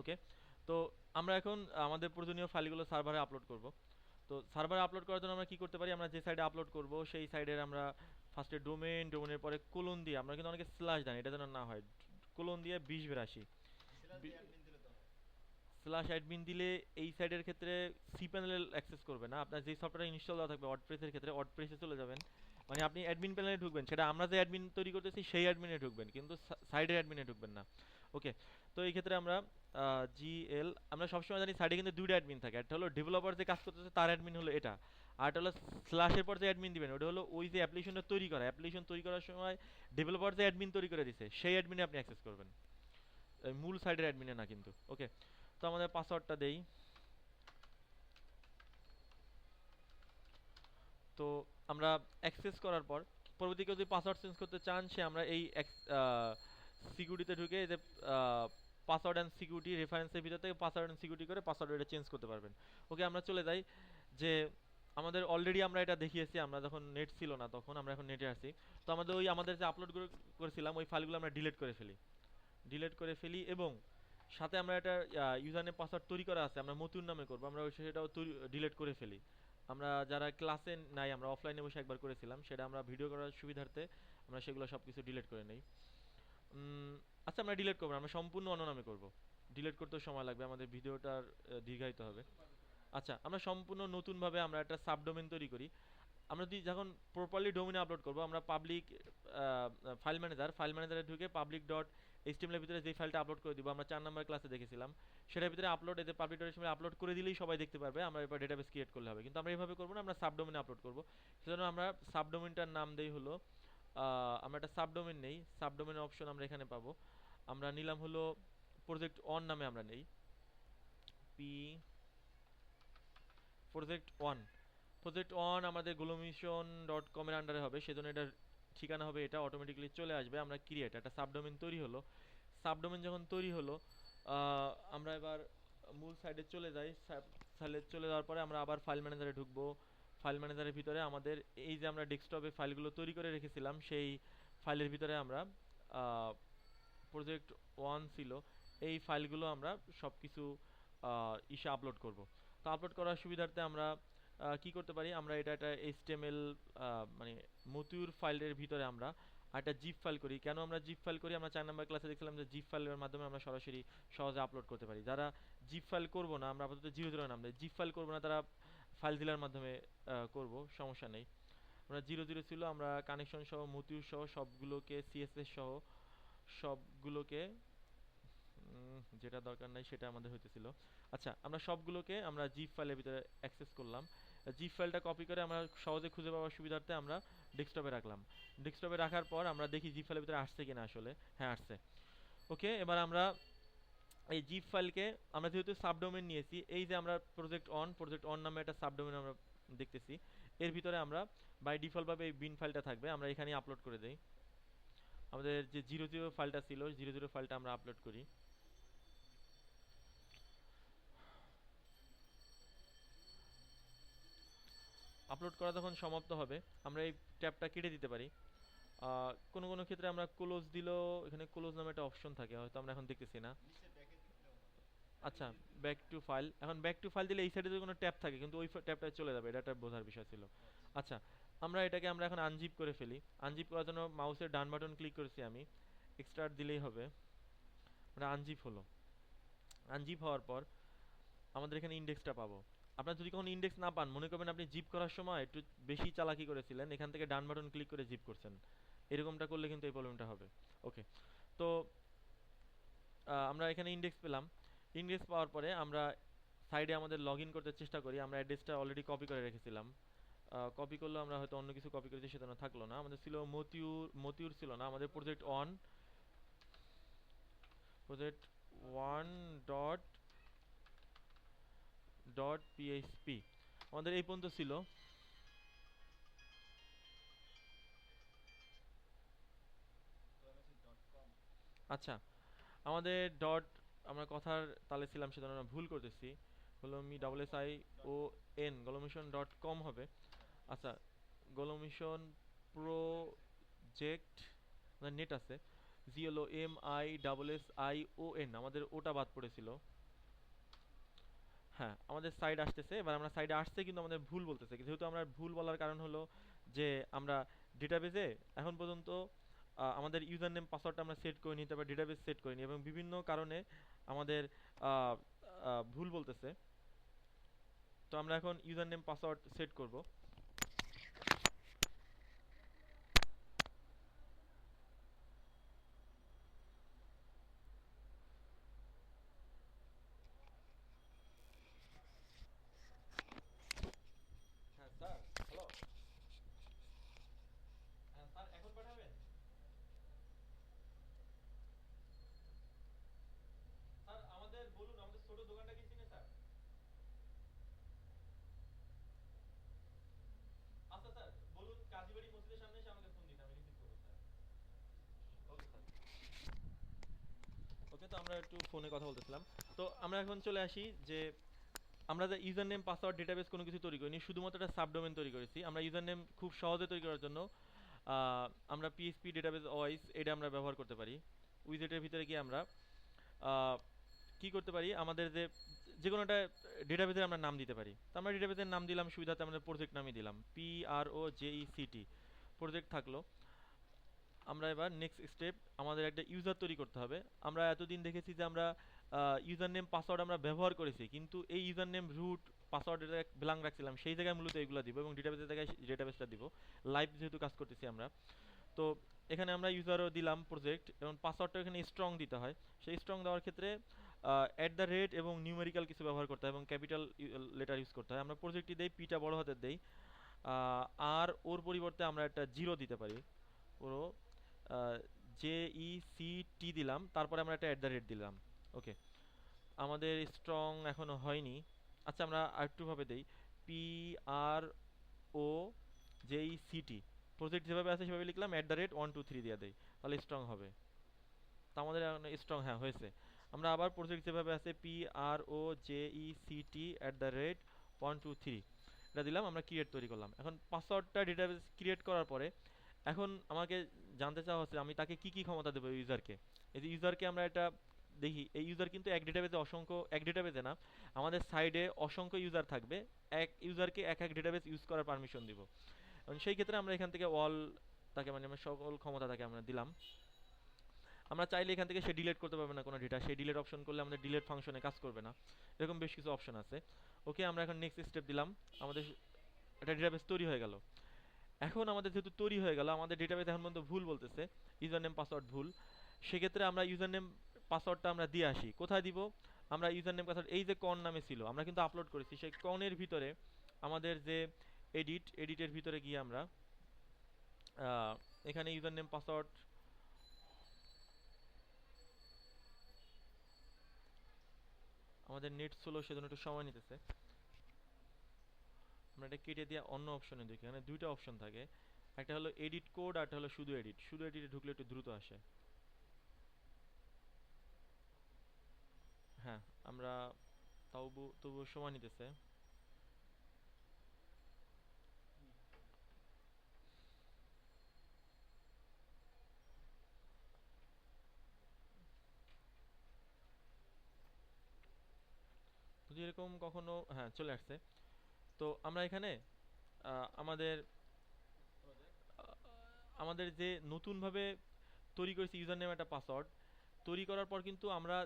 ওকে তো আমরা এখন, আমাদের প্রয়োজনীয় ফাইলগুলো সার্ভারে আপলোড করব। তো সার্ভারে আপলোড করার জন্য আমরা কি করতে পারি? আমরা যে সাইডে আপলোড করব, সেই সাইডের আমরা ফার্স্টে ডোমেন ডোমেনের পরে কোলন দিয়ে, আমরা কিন্তু অনেকে স্ল্যাশ দেন এটা যেন না হয়। কোলন দিয়ে বিশ বেরাশি। স্ল্যাশ অ্যাডমিন দিলে এই সাইডের ক্ষেত্রে সি প্যানেল অ্যাক্সেস করবে না। আপনার যে সফটওয়্যার ইনস্টল দেওয়া থাকবে ওয়ার্ডপ্রেসের ক্ষেত্রে ওয়ার্ডপ্রেসে চলে যাবেন। মানে আপনি অ্যাডমিন প্যানেলে ঢুকবেন। সেটা আমরা যে অ্যাডমিন তৈরি করতেছি, সেই অ্যাডমিনে ঢুকবেন। কিন্তু সাইডের অ্যাডমিনে ঢুকবেন না। ওকে তো এই ক্ষেত্রে আমরা জিএল আমরা সবসময় জানি সাইডে কিন্তু দুইটা অ্যাডমিন থাকে। একটা হলো ডেভেলপার যে কাজ করতেছে, তার অ্যাডমিন হলো এটা। আর একটা হলো স্ল্যাশের পর যে অ্যাডমিন দিবেন, ওটা হলো ওই যে অ্যাপ্লিকেশনটা তৈরি করা। অ্যাপ্লিকেশন তৈরি করার সময় ডেভেলপার যে অ্যাডমিন তৈরি করে দিছে, সেই অ্যাডমিনে আপনি অ্যাক্সেস করবেন। মূল সাইডের অ্যাডমিনে না কিন্তু। ওকে তো আমাদের পাসওয়ার্ডটা দেই। তো আমরা অ্যাক্সেস করার পর পরবর্তী কেউ যদি পাসওয়ার্ড চেঞ্জ করতে চান, সে আমরা এই সিকিউরিটিতে ঢুকে যে পাসওয়ার্ড অ্যান্ড সিকিউরিটি রেফারেন্সের ভিতর থেকে পাসওয়ার্ড অ্যান্ড সিকিউরিটি করে পাসওয়ার্ড এটা চেঞ্জ করতে পারবেন। ওকে আমরা চলে যাই। যে আমাদের অলরেডি আমরা এটা দেখিয়েছি, আমরা যখন নেট ছিল না তখন আমরা এখন নেটে আসি তো আমাদের ওই, আমাদের যে আপলোড করেছিলাম, ওই ফাইলগুলো আমরা ডিলিট করে ফেলি। ডিলিট করে ফেলি এবং সাথে আমরা একটা ইউজার নেম পাসওয়ার্ড তৈরি করা আছে, আমরা মতুর নামে করব, আমরা সেটাও ডিলিট করে ফেলি। আমরা যারা ক্লাসে নাই, আমরা অফলাইনে বসে একবার করেছিলাম, সেটা আমরা ভিডিও করার সুবিধার্থে আমরা সেগুলো সব কিছু ডিলিট করে নেই। আচ্ছা আমরা ডিলিট করব আমরা সম্পূর্ণ অন্য করব। ডিলিট করতেও সময় লাগবে, আমাদের ভিডিওটার দীর্ঘায়িত হবে। আচ্ছা আমরা সম্পূর্ণ নতুনভাবে আমরা একটা সাবডোমেন তৈরি করি। আমরা যদি যখন প্রপারলি ডোমিনে আপলোড করব, আমরা পাবলিক ফাইল ম্যানেজার ফাইল ম্যানেজারে ঢুকে পাবলিক ডট এইচটিএমএলের ভিতরে যে ফাইলটা আপলোড করে দিব, আমরা চার নাম্বার ক্লাসে দেখেছিলাম। সেটার ভিতরে আপলোড এতে পাবলিক ডট এইচটিএমএল আপলোড করে দিলেই সবাই দেখতে পারবে, আমরা এবার ডেটাবেস ক্রিয়েট করলে হবে। কিন্তু আমরা এইভাবে করব না, আমরা সাবডোমেনে আপলোড করব। সেজন্য আমরা সাবডোমেনটার নাম দেই হলো আমরা একটা সাবডোমেন নেই। সাবডোমেন অপশন আমরা এখানে পাবো। আমরা নিলাম হলো প্রজেক্ট অন নামে আমরা নেই। P project one. Project on আমাদের গ্লোমিশন ডট কমের আন্ডারে হবে। সেজন্য এটার ঠিকানা হবে, এটা অটোমেটিক্যালি চলে আসবে। আমরা ক্রিয়েট একটা সাবডোমেন তৈরি হলো। সাবডোমেন যখন তৈরি হলো আমরা এবার মূল সাইডে চলে যাই। সাইডে চলে যাওয়ার পরে আমরা আবার ফাইল ম্যানেজারে ঢুকবো। ফাইল ম্যানেজারের ভিতরে আমাদের এই যে আমরা ডেস্কটপে ফাইলগুলো তৈরি করে রেখেছিলাম, সেই ফাইলের ভিতরে আমরা প্রজেক্ট ওয়ান ছিল, এই ফাইলগুলো আমরা সব কিছু ইসে আপলোড করব। তো আপলোড করার সুবিধার্থে আমরা কি করতে পারি? আমরা এটা একটা এইচটিএমএল মানে মতুর ফাইলের ভিতরে আমরা একটা জিপ ফাইল করি। কেন আমরা জিপ ফাইল করি? আমরা চার নাম্বার ক্লাসে দেখছিলাম যে জিপ ফাইলের মাধ্যমে আমরা সরাসরি সহজে আপলোড করতে পারি। যারা জিপ ফাইল করব না, আমরা আপাতত জিরো জিরো নাম জিপ ফাইল করব না, তারা ফাইল দিলার মাধ্যমে করব, সমস্যা নেই। আমরা জিরো জিরো ছিল, আমরা কানেকশন সহ, মতিউর সহ, সবগুলোকে সিএসএস সহ, সবগুলোকে যেটা দরকার নাই সেটা আমাদের হইতেছিল। আচ্ছা আমরা সবগুলোকে আমরা জিপ ফাইলের ভিতরে অ্যাক্সেস করলাম। জিপ ফাইলটা কপি করে আমরা সহজে খুঁজে পাওয়ার সুবিধার্থে আমরা ডেস্কটপে রাখলাম। ডেস্কটপে রাখার পর আমরা দেখি জিপ ফাইলের ভিতরে আসছে কিনা আসলে। হ্যাঁ আসছে। ওকে এবার আমরা এই জিপ ফাইলকে আমরা যেহেতু সাবডোমেন নিয়েছি, এই যে আমরা প্রজেক্ট অন প্রজেক্ট অন নামে একটা সাবডোমেন আমরা দেখতেছি, এর ভিতরে আমরা বাই ডিফল্টভাবে এই বিন ফাইলটা থাকবে, আমরা এখানে আপলোড করে দেই। আমাদের যে জিরো জিরো ফাইলটা ছিল জিরো জিরো ফাইলটা আমরা আপলোড করি। আপলোড করা যখন সমাপ্ত হবে, আমরা এই ট্যাবটা কেটে দিতে পারি। কোনো কোনো ক্ষেত্রে আমরা ক্লোজ দিলেও এখানে ক্লোজ নামে একটা অপশন থাকে, হয়তো আমরা এখন দেখতেছি না। আচ্ছা ব্যাক টু ফাইল এখন ব্যাক টু ফাইল দিলে এই সাইডে কোনো ট্যাব থাকে, কিন্তু ওই ট্যাবটা চলে যাবে, এটা একটা বোঝার বিষয় ছিল। আচ্ছা আমরা এটাকে আমরা এখন আনজিপ করে ফেলি। আনজিপ করার জন্য মাউসের ডান বাটন ক্লিক করেছি আমি। এক্সট্রার্ট দিলেই হবে। আমরা আনজিপ হলো। আনজিপ হওয়ার পর আমাদের এখানে ইন্ডেক্সটা পাবো। আপনার যদি কোনো ইন্ডেক্স না পান, মনে করবেন আপনি জিপ করার সময় একটু বেশি চালাকি করেছিলেন, এখান থেকে ডান বাটন ক্লিক করে জিপ করছেন। এরকমটা করলে কিন্তু এই প্রবলেমটা হবে। ওকে তো আমরা এখানে ইন্ডেক্স পেলাম। ইন্ডেক্স পাওয়ার পরে আমরা সাইডে আমাদের লগ ইন করতে চেষ্টা করি। আমরা অ্যাড্রেসটা অলরেডি কপি করে রেখেছিলাম। কপি করলেও আমরা হয়তো অন্য কিছু কপি করেছি, সেটা থাকল না। আমাদের ছিল মতিউর মতিউর ছিল না, আমাদের project one project one dot dot P H P আমাদের এই পর্যন্ত ছিল। আচ্ছা আমাদের ডট আমরা কথার তালে ছিলাম সেটা আমরা ভুল করতেছি। হলো M double S I O N গলমিশন dot com হবে। আচ্ছা গলমিশন প্রোজেক্ট নেট আছে। জি হলো M I double S I O N আমাদের ওটা বাদ পড়েছিল। হ্যাঁ আমাদের সাইড আসতেছে, এবার আমরা সাইডে আসছে কিন্তু আমাদের ভুল বলতেছে। যেহেতু আমরা ভুল বলার কারণ হলো যে আমরা ডেটাবেজে এখন পর্যন্ত আমাদের ইউজার নেম পাসওয়ার্ডটা আমরা সেট করে নিই, তারপর ডেটাবেস সেট করে নিই এবং বিভিন্ন কারণে আমাদের ভুল বলতেছে। তো আমরা এখন ইউজার নেম পাসওয়ার্ড সেট করব হ্যাঁ স্যার হ্যালো হ্যাঁ স্যার এখন পাঠাবেন স্যার আমাদের বলুন আমাদের ছোট দোকানটা কি চিনে স্যার আচ্ছা স্যার বলুন কাজীবাড়ি মসজিদের সামনে এসে আমাকে ফোন দিন আমি রিসিভ করব স্যার ওকে স্যার ওকে তো আমরা একটু ফোনে কথা বলতেছিলাম। তো আমরা এখন চলে আসি যে আমরা যে ইউজার নেম পাসওয়ার্ড ডেটাবেস কোনো কিছু তৈরি করিনি, শুধুমাত্র একটা সাবডোমেন তৈরি করেছি। আমরা ইউজার নেম খুব সহজে তৈরি করার জন্য আমরা পিএসপি ডেটাবেস ওয়াইস এটা আমরা ব্যবহার করতে পারি। উইজেটের ভিতরে গিয়ে আমরা কি করতে পারি? আমাদের যে যে কোনো একটা ডেটাবেসের আমরা নাম দিতে পারি। তো আমরা ডেটাবেসের নাম দিলাম, সুবিধাতে আমাদের প্রজেক্ট নামই দিলাম। P R O J E C project থাকল। আমরা এবার নেক্সট স্টেপ আমাদের একটা ইউজার তৈরি করতে হবে। আমরা এতদিন দেখেছি যে আমরা ইউজার নেম পাসওয়ার্ড আমরা ব্যবহার করেছি, কিন্তু এই ইউজার নেম রুট পাসওয়ার্ড এটা ব্লাঙ্ক রাখছিলাম, সেই জায়গায় মূলত এগুলো দিব এবং ডেটাবেসের জায়গায় ডেটাবেসটা দিব। লাইভ যেহেতু কাজ করতেছি আমরা। তো এখানে আমরা ইউজারও দিলাম প্রজেক্ট এবং পাসওয়ার্ডটা এখানে স্ট্রং দিতে হয়। সেই স্ট্রং দেওয়ার ক্ষেত্রে অ্যাট দ্য রেট এবং নিউমেরিক্যাল কিছু ব্যবহার করতে হয় এবং ক্যাপিটাল লেটার ইউজ করতে হয়। আমরা প্রজেক্টটি দেই পিটা বড় হাতের দেই। আর ওর পরিবর্তে আমরা একটা জিরো দিতে পারি। পুরো জে ই সি টি দিলাম, তারপরে আমরা একটা অ্যাট দ্য রেট দিলাম ওকে আমাদের স্ট্রং এখনও হয়নি। আচ্ছা আমরা আরেকটুভাবে দেই। P R O J C T project যেভাবে আছে সেভাবে লিখলাম at the rate one two three দিয়ে দেই, তাহলে স্ট্রং হবে। তা আমাদের এখন স্ট্রং হ্যাঁ হয়েছে। আমরা আবার প্রজেক্ট যেভাবে আছে P R O J C T at the rate one two three এটা দিলাম, আমরা ক্রিয়েট তৈরি করলাম। এখন পাসওয়ার্ডটা ডেটাবেস ক্রিয়েট করার পরে, এখন আমাকে জানতে চাওয়া হচ্ছে, আমি তাকে কি কি ক্ষমতা দেবো ইউজারকে এই যে ইউজারকে আমরা এটা দেখি, এই ইউজার কিন্তু এক ডেটাবেসে অসংখ্য, এক ডেটাবেসে না, আমাদের সাইডে অসংখ্য ইউজার থাকবে, এক ইউজারকে এক এক ডেটাবেস ইউজ করার পারমিশন দিব। এবং সেই ক্ষেত্রে আমরা এখান থেকে অল তাকে মানে আমরা সকল ক্ষমতা তাকে আমরা দিলাম। আমরা চাইলে এখান থেকে সে ডিলেট করতে পারবে না কোনো ডেটা সেই ডিলেট অপশন করলে আমাদের ডিলেট ফাংশনে কাজ করবে না। এরকম বেশ কিছু অপশন আছে। ওকে আমরা এখন নেক্সট স্টেপ দিলাম। আমাদের একটা ডেটাবেস তৈরি হয়ে গেল। এখন আমাদের যেহেতু তৈরি হয়ে গেল, আমাদের ডেটাবেস এখন পর্যন্ত ভুল বলতেছে ইউজার নেম পাসওয়ার্ড ভুল। সেক্ষেত্রে আমরা ইউজার নেম পাসওয়ার্ডটা আমরা দিয়ে আসি। কোথায় দিব? আমরা ইউজার নেম পাসওয়ার্ড এই যে কন নামে ছিল, আমরা কিন্তু আপলোড করেছি। সেই কনের ভিতরে আমাদের যে এডিট এডিটের ভিতরে গিয়ে আমরা এখানে ইউজার নেম পাসওয়ার্ড আমাদের নেট স্লো সেজন্য একটু সময় নিতেছে। আমরা এটা কেটে দিয়ে অন্য অপশনে দেখি। এখানে দুইটা অপশন থাকে। একটা হলো এডিট কোড আর একটা হলো শুধু এডিট শুধু এডিটে ঢুকলে একটু দ্রুত আসে। হ্যাঁ আমরা তাও তবুও সময় নিতেছে। যদি এরকম কখনো হ্যাঁ চলে আসছে। তো আমরা এখানে আমাদের আমাদের যে নতুনভাবে তৈরি করেছি ইউজার নেম একটা পাসওয়ার্ড, তৈরি করার পর কিন্তু আমরা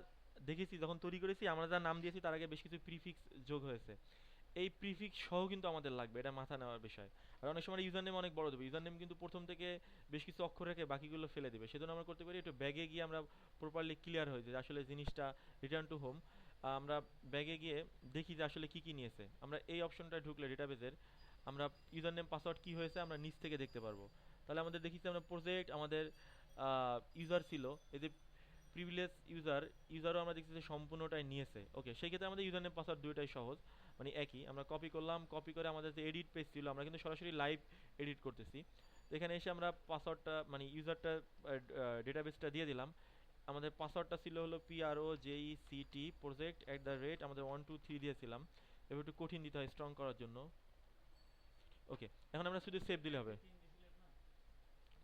দেখেছি, যখন তৈরি করেছি, আমরা যা নাম দিয়েছি তার আগে বেশ কিছু প্রিফিক্স যোগ হয়েছে। এই প্রিফিক্স সহ কিন্তু আমাদের লাগবে, এটা মাথা নেওয়ার বিষয়। আর অনেক সময় ইউজার নেম অনেক বড় দেবে ইউজার নেম কিন্তু প্রথম থেকে বেশ কিছু অক্ষর রেখে বাকিগুলো ফেলে দেবে। সেজন্য আমরা করতে পারি একটু ব্যাগে গিয়ে আমরা প্রপারলি ক্লিয়ার হয়ে যে আসলে জিনিসটা রিটার্ন টু হোম আমরা ব্যাগে গিয়ে দেখি যে আসলে কি কি নিয়েছে। আমরা এই অপশনটা ঢুকলে ডেটাবেসের আমরা ইউজার নেম পাসওয়ার্ড কি হয়েছে আমরা নিচ থেকে দেখতে পারব। তাহলে আমাদের দেখি যে আমরা প্রজেক্ট আমাদের ইউজার ছিল। এই যে প্রিভিলেজ ইউজার ইউজারও আমরা দেখছি যে সম্পূর্ণটাই নিয়েছে। ওকে সেই ক্ষেত্রে আমাদের ইউজার নেম পাসওয়ার্ড দুইটাই সহজ। মানে একই। আমরা কপি করলাম কপি করে আমাদের যে এডিট পেজ ছিল, আমরা কিন্তু সরাসরি লাইভ এডিট করতেছি। এখানে এসে আমরা পাসওয়ার্ডটা মানে ইউজারটা ডেটাবেসটা দিয়ে দিলাম। আমাদের পাসওয়ার্ডটা ছিল হলো P R O J E C T project at the rate আমাদের ওয়ান টু থ্রি দিয়েছিলাম। এবার একটু কঠিন দিতে হয় স্ট্রং করার জন্য। ওকে এখন আমরা শুধু সেভ দিলে হবে।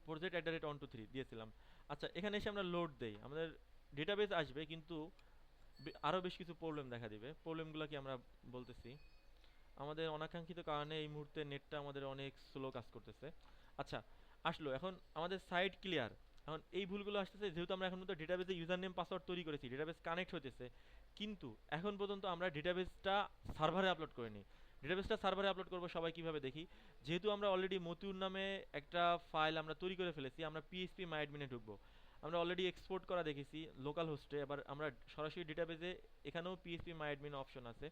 Project at the rate one two three দিয়েছিলাম। আচ্ছা এখানে এসে আমরা লোড দেই। আমাদের ডেটাবেস আসবে, কিন্তু বে- আরও বেশ কিছু প্রবলেম দেখা দিবে। প্রবলেমগুলো কি আমরা বলতেছি? আমাদের অনাকাঙ্ক্ষিত কারণে এই মুহূর্তে নেটটা আমাদের অনেক স্লো কাজ করতেছে। আচ্ছা আসলো। এখন আমাদের সাইট ক্লিয়ার এখন এই ভুলগুলো আসতেছে, যেহেতু আমরা এখন পর্যন্ত ডেটাবেসে ইউজার নেম পাসওয়ার্ড তৈরি করেছি ডেটাবেস কানেক্ট হতেছে কিন্তু এখন পর্যন্ত আমরা ডেটাবেসটা সার্ভারে আপলোড করিনি। ডেটাবেসটা সার্ভারে আপলোড করব সবাই কীভাবে দেখি? যেহেতু আমরা অলরেডি মতিউর নামে একটা ফাইল আমরা তৈরি করে ফেলেছি, আমরা পিএইচপি মাই অ্যাডমিনে ঢুকবো। আমরা অলরেডি এক্সপোর্ট করা দেখেছি লোকাল হোস্টে এবার আমরা সরাসরি ডেটাবেসে এখানেও পিএইচপি মাই অ্যাডমিন অপশন আছে।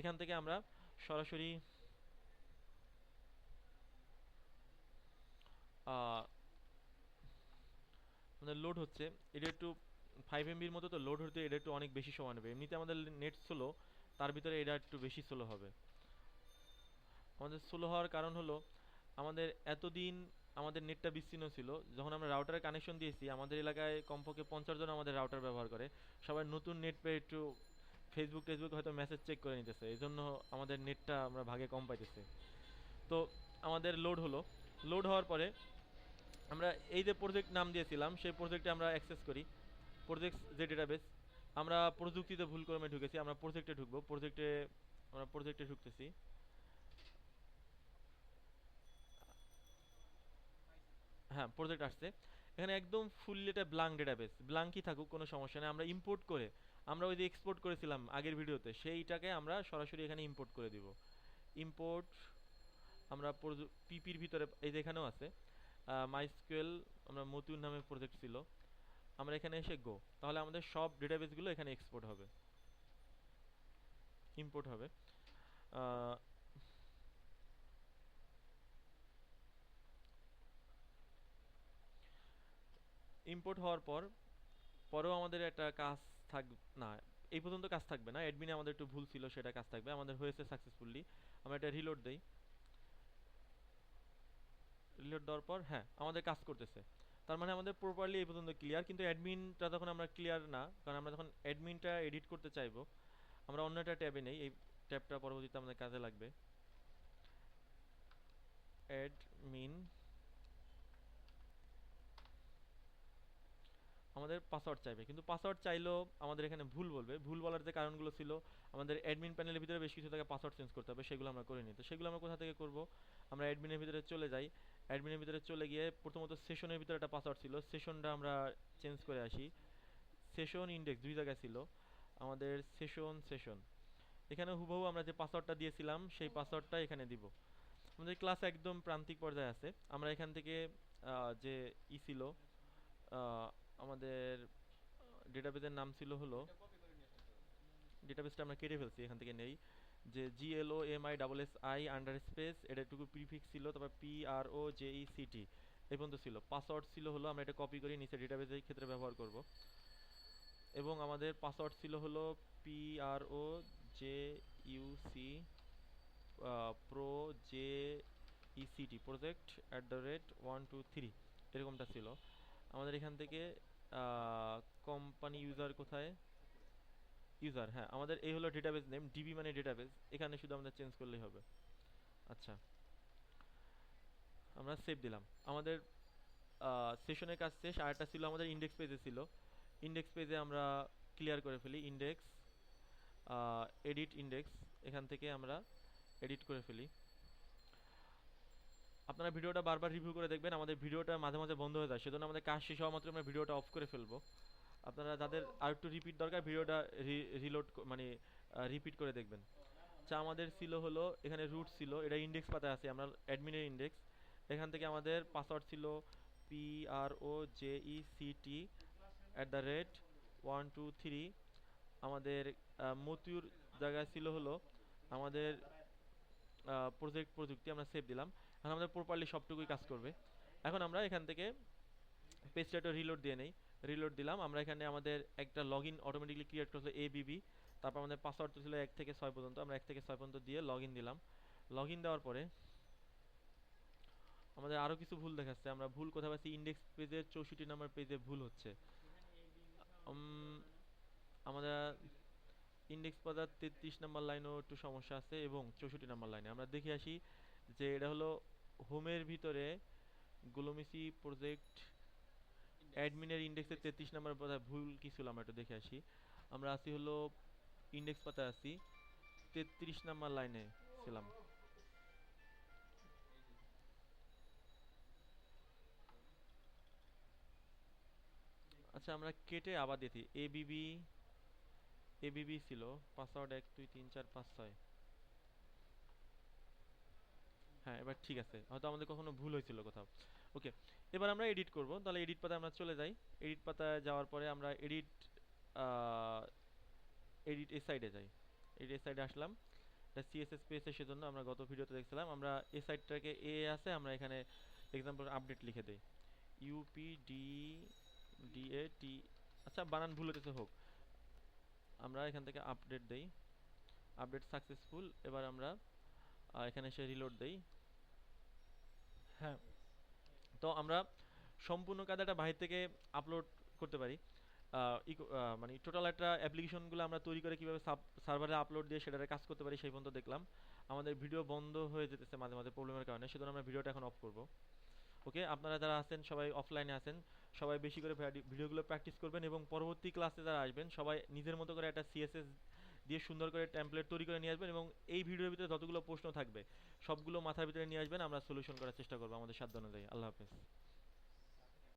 এখান থেকে আমরা সরাসরি আমাদের লোড হচ্ছে, এটা একটু ফাইভ এমবির মতো তো লোড হতে এটা একটু অনেক বেশি সময় নেবে। এমনিতে আমাদের নেট স্লো তার ভিতরে এটা একটু বেশি স্লো হবে। আমাদের স্লো হওয়ার কারণ হলো, আমাদের এতদিন আমাদের নেটটা বিচ্ছিন্ন ছিল, যখন আমরা রাউটারে কানেকশন দিয়েছি, আমাদের এলাকায় কমপক্ষে পঞ্চাশ জন আমাদের রাউটার ব্যবহার করে। সবাই নতুন নেট পেয়ে একটু ফেসবুক টেসবুক হয়তো মেসেজ চেক করে নিতেছে এই জন্য আমাদের নেটটা আমরা ভাগে কম পাইতেছে। তো আমাদের লোড হলো। লোড হওয়ার পরে আমরা এই যে প্রজেক্ট নাম দিয়েছিলাম, সেই প্রজেক্টে আমরা অ্যাক্সেস করি। প্রজেক্ট যে ডেটাবেস আমরা প্রযুক্তিতে ভুল ক্রমে ঢুকেছি, আমরা প্রজেক্টে ঢুকবো প্রজেক্টে আমরা প্রজেক্টে ঢুকতেছি। হ্যাঁ প্রজেক্ট আসছে। এখানে একদম ফুললি এটা ব্লাঙ্ক ডেটাবেস ব্লাঙ্কই থাকুক, কোনো সমস্যা নেই। আমরা ইম্পোর্ট করে, আমরা ওই যে এক্সপোর্ট করেছিলাম আগের ভিডিওতে, সেইটাকে আমরা সরাসরি এখানে ইম্পোর্ট করে দিব। ইম্পোর্ট আমরা পিপির ভিতরে, এই যে এখানেও আছে। মাইস্কুয়েল আমরা মতুর নামে প্রজেক্ট ছিল। আমরা এখানে এসে গো তাহলে আমাদের সব ডেটাবেসগুলো এখানে এক্সপোর্ট হবে। ইম্পোর্ট হবে। ইম্পোর্ট হওয়ার পর, পরেও আমাদের একটা কাজ থাক না, এই পর্যন্ত কাজ থাকবে না। অ্যাডমিনে আমাদের একটু ভুল ছিল, সেটা কাজ থাকবে। আমাদের হয়েছে সাকসেসফুলি আমরা এটা রিলোড দেই। রিলোড দেওয়ার পর হ্যাঁ আমাদের কাজ করতেছে। তার মানে আমাদের প্রপারলি এই পর্যন্ত ক্লিয়ার কিন্তু অ্যাডমিনটা তখন আমরা ক্লিয়ার না, কারণ আমরা যখন অ্যাডমিনটা এডিট করতে চাইব, আমরা অন্য একটা ট্যাবে নেই, এই ট্যাবটা পরবর্তীতে আমাদের কাজে লাগবে। অ্যাডমিন আমাদের পাসওয়ার্ড চাইবে, কিন্তু পাসওয়ার্ড চাইলেও আমাদের এখানে ভুল বলবে। ভুল বলার যে কারণগুলো ছিল, আমাদের অ্যাডমিন প্যানেলের ভিতরে বেশ কিছু থেকে পাসওয়ার্ড চেঞ্জ করতে হবে, সেগুলো আমরা করিনি তো সেগুলো আমরা কোথা থেকে করব? আমরা অ্যাডমিনের ভিতরে চলে যাই। অ্যাডমিনের ভিতরে চলে গিয়ে প্রথমত সেশনের ভিতরে একটা পাসওয়ার্ড ছিল। সেশনটা আমরা চেঞ্জ করে আসি। সেশন ইন্ডেক্স দুই জায়গায় ছিল। আমাদের সেশন সেশন এখানে হুবহু আমরা যে পাসওয়ার্ডটা দিয়েছিলাম সেই পাসওয়ার্ডটা এখানে দিব। আমাদের ক্লাস একদম প্রান্তিক পর্যায়ে আছে। আমরা এখান থেকে যে ই ছিল আমাদের ডেটাবেসের নাম ছিল হলো ডেটাবেসটা আমরা কেটে ফেলছি এখান থেকে নেই। যে G L O M I double S I under space এটা একটু প্রিফিক্স ছিল, তারপর P R O J E C T এই পর্যন্ত ছিল। পাসওয়ার্ড ছিল হলো, আমরা এটা কপি করি, নিচে ডেটাবেসের ক্ষেত্রে ব্যবহার করব। এবং আমাদের পাসওয়ার্ড ছিল হলো P R O J U C pro J E E C T project at the rate one two three এরকমটা ছিল। আমাদের এখান থেকে কোম্পানি ইউজার কোথায়? ইউজার হ্যাঁ আমাদের এই হলো ডেটাবেস নেম ডিবি মানে ডেটাবেস এখানে শুধু আমাদের চেঞ্জ করলেই হবে। আচ্ছা আমরা সেভ দিলাম। আমাদের সেশনের কাজ শেষ, আর একটা ছিল আমাদের ইন্ডেক্স পেজে ছিল। ইন্ডেক্স পেজে আমরা ক্লিয়ার করে ফেলি ইন্ডেক্স এডিট ইন্ডেক্স এখান থেকে আমরা এডিট করে ফেলি। আপনারা ভিডিওটা বারবার রিভিউ করে দেখবেন, আমাদের ভিডিওটা মাঝে মাঝে বন্ধ হয়ে যায়, সেজন্য আমাদের কাজ শেষ হওয়া মাত্র আমরা ভিডিওটা অফ করে ফেলব। আপনারা যাদের আর একটু রিপিট দরকার, ভিডিওটা রিলোড মানে রিপিট করে দেখবেন। আচ্ছা আমাদের ছিল হলো, এখানে রুট ছিল, এটা ইন্ডেক্স পাতায় আছে, আমরা অ্যাডমিনের ইন্ডেক্স এখান থেকে আমাদের পাসওয়ার্ড ছিল P R O J E C T at the rate one two three আমাদের মতিউর জায়গায় ছিল হলো, আমাদের প্রজেক্ট প্রযুক্তি আমরা সেভ দিলাম। এখন আমাদের প্রপারলি সবটুকুই কাজ করবে। এখন আমরা এখান থেকে পেজটা রিলোড দিয়ে নেই। রিলোড দিলাম। আমরা এখানে আমাদের একটা লগ ইন অটোমেটিকলি ক্রিয়েট করছে এ বিবি তারপর আমাদের পাসওয়ার্ড তো ছিল এক থেকে ছয় পর্যন্ত। আমরা এক থেকে ছয় পর্যন্ত দিয়ে লগ দিলাম। লগ দেওয়ার পরে আমাদের আরও কিছু ভুল দেখাচ্ছে। আমরা ভুল কোথায় পাচ্ছি ইন্ডেক্স পেজের চৌষট্টি নম্বর পেজে ভুল হচ্ছে। আমাদের ইন্ডেক্স পাতার তেত্রিশ নম্বর লাইনেও একটু সমস্যা আছে এবং চৌষট্টি নম্বর লাইনে আমরা দেখে আসি যে এটা হলো হোমের ভিতরে গুলোমিসি প্রজেক্ট অ্যাডমিনের ইন্ডেক্সের তেত্রিশ নাম্বার পাতায় ভুল কি ছিল আমরা একটু দেখে আসি। আমরা আছি হলো ইন্ডেক্স পাতায় আসি। তেত্রিশ নাম্বার লাইনে ছিলাম। আচ্ছা আমরা কেটে আবার দিয়েছি এবিবি এবিবি ছিল। পাসওয়ার্ড এক, দুই, তিন, চার, পাঁচ, ছয়। হ্যাঁ এবার ঠিক আছে। হয়তো আমাদের কখনো ভুল হয়েছিল কোথাও। ওকে, এবার আমরা এডিট করব। তাহলে এডিট পাতায় আমরা চলে যাই। এডিট পাতায় যাওয়ার পরে আমরা এডিট এডিট এই সাইডে যাই। এডিট এই সাইডে আসলাম। এটা সিএসএস পেয়েছে সেজন্য আমরা গত ভিডিওতে দেখছিলাম। আমরা এই সাইডটাকে এ আছে, আমরা এখানে এক্সাম্পল আপডেট লিখে দেই। ইউপি ডি ডিএ টি আচ্ছা বানান ভুল হতেছে হোক। আমরা এখান থেকে আপডেট দেই। আপডেট সাকসেসফুল এবার আমরা এখানে এসে রিলোড দেই। হ্যাঁ। তো আমরা সম্পূর্ণ কাদাটা বাহির থেকে আপলোড করতে পারি। মানে টোটাল একটা অ্যাপ্লিকেশনগুলো আমরা তৈরি করে কীভাবে সার্ভারে আপলোড দিয়ে সেটারে কাজ করতে পারি সেই পর্যন্ত দেখলাম। আমাদের ভিডিও বন্ধ হয়ে যেতেছে মাঝে মাঝে প্রবলেমের কারণে, সেজন্য আমরা ভিডিওটা এখন অফ করব। ওকে আপনারা যারা আছেন, সবাই অফলাইনে আছেন, সবাই বেশি করে ভিডিওগুলো প্র্যাকটিস করবেন এবং পরবর্তী ক্লাসে যারা আসবেন, সবাই নিজের মতো করে একটা সিএসএস দিয়ে সুন্দর করে ট্যাম্পলেট তৈরি করে নিয়ে আসবেন এবং এই ভিডিওর ভিতরে যতগুলো প্রশ্ন থাকবে, সবগুলো মাথার ভিতরে নিয়ে আসবেন, আমরা সলিউশন করার চেষ্টা করব আমাদের সাধ্য অনুযায়ী। আল্লাহ হাফেজ।